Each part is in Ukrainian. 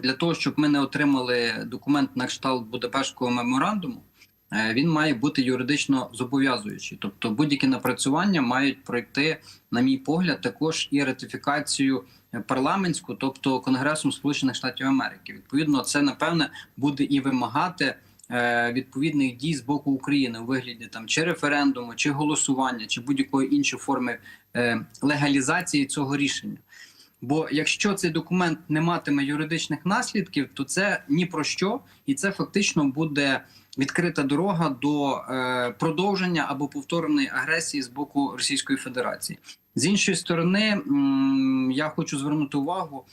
для того, щоб ми не отримали документ на кшталт Будапештського меморандуму, е, він має бути юридично зобов'язуючий. Тобто будь-які напрацювання мають пройти, на мій погляд, також і ратифікацію парламентську, тобто Конгресом Сполучених Штатів Америки. Відповідно, це напевне буде і вимагати е, відповідних дій з боку України у вигляді там чи референдуму, чи голосування, чи будь-якої іншої форми е, легалізації цього рішення. Бо якщо цей документ не матиме юридичних наслідків, то це ні про що, і це фактично буде відкрита дорога до е, продовження або повторної агресії з боку Російської Федерації. З іншої сторони, я хочу звернути увагу: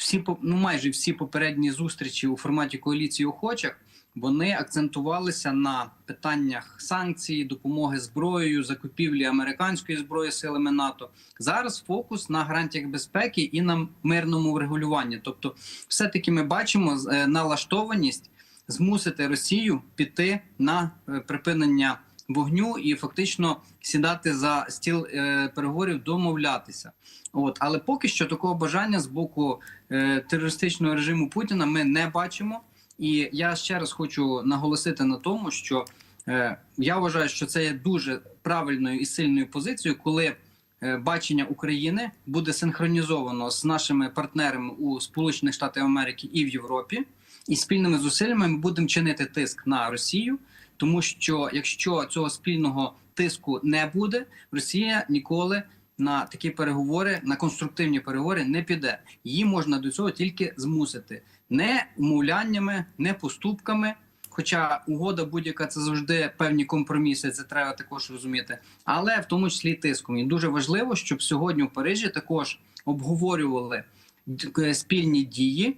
всі ну майже всі попередні зустрічі у форматі коаліції охочих вони акцентувалися на питаннях санкцій, допомоги зброєю, закупівлі американської зброї силами НАТО. Зараз фокус на гарантіях безпеки і на мирному врегулюванні. Тобто, все таки ми бачимо е, налаштованість змусити Росію піти на е, припинення вогню і фактично сідати за стіл е, переговорів, домовлятися. От, але поки що такого бажання з боку е, терористичного режиму Путіна ми не бачимо. І я ще раз хочу наголосити на тому, що е, я вважаю, що це є дуже правильною і сильною позицією, коли бачення України буде синхронізовано з нашими партнерами у Сполучених Штатах Америки і в Європі, і спільними зусиллями ми будемо чинити тиск на Росію, тому що якщо цього спільного тиску не буде, Росія ніколи на такі переговори, на конструктивні переговори не піде. Її можна до цього тільки змусити не умовляннями, не поступками. Хоча угода будь-яка це завжди певні компроміси, це треба також розуміти, але в тому числі тиском. І дуже важливо, щоб сьогодні в Парижі також обговорювали спільні дії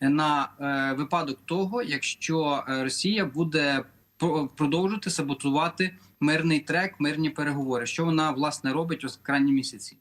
на е, випадок того, якщо е, Росія буде про- продовжувати саботувати мирний трек, мирні переговори, що вона власне робить у крайні місяці.